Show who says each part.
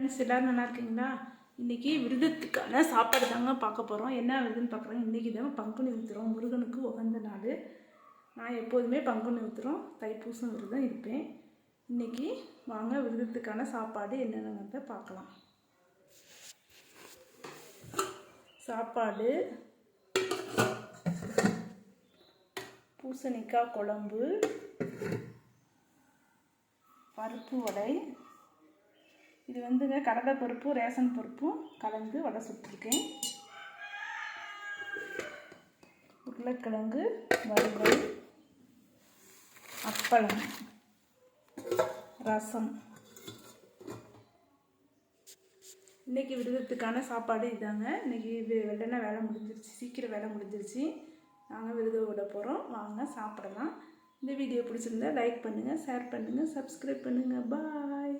Speaker 1: Friends எல்லோரும் நல்லா இருக்கீங்களா? இன்றைக்கி விரதத்துக்கான சாப்பாடு தாங்க பார்க்க போகிறோம் என்ன விருதுன்னு பார்க்குறோம்? இன்றைக்கி தான் பங்குனி ஊற்றுறோம் முருகனுக்கு உகந்த நாள். நான் எப்போதுமே பங்குனி ஊற்றுறோம் தைப்பூசம் விரதம் இருப்பேன். இன்றைக்கி வாங்க விருதத்துக்கான சாப்பாடு என்னென்னங்கிறத பார்க்கலாம். சாப்பாடு. பூசணிக்காய் குழம்பு. பருப்பு வடை. இது வந்துங்க கடலை பருப்பும் ரேஷன் பருப்பும் கலந்து வடை சுட்டிருக்கேன். உருளைக்கிழங்கு வறுவல் அப்பளம் ரசம். இன்றைக்கி விரதத்துக்கான சாப்பாடு இதாங்க. இன்றைக்கி வெள்ளனா வேலை முடிஞ்சிருச்சு. சீக்கிரம் வேலை முடிஞ்சிருச்சு. நாங்கள் விரதம் விட போகிறோம் வாங்க சாப்பிடலாம். இந்த வீடியோ பிடிச்சிருந்தா லைக் பண்ணுங்கள் ஷேர் பண்ணுங்கள் சப்ஸ்கிரைப் பண்ணுங்கள் பாய்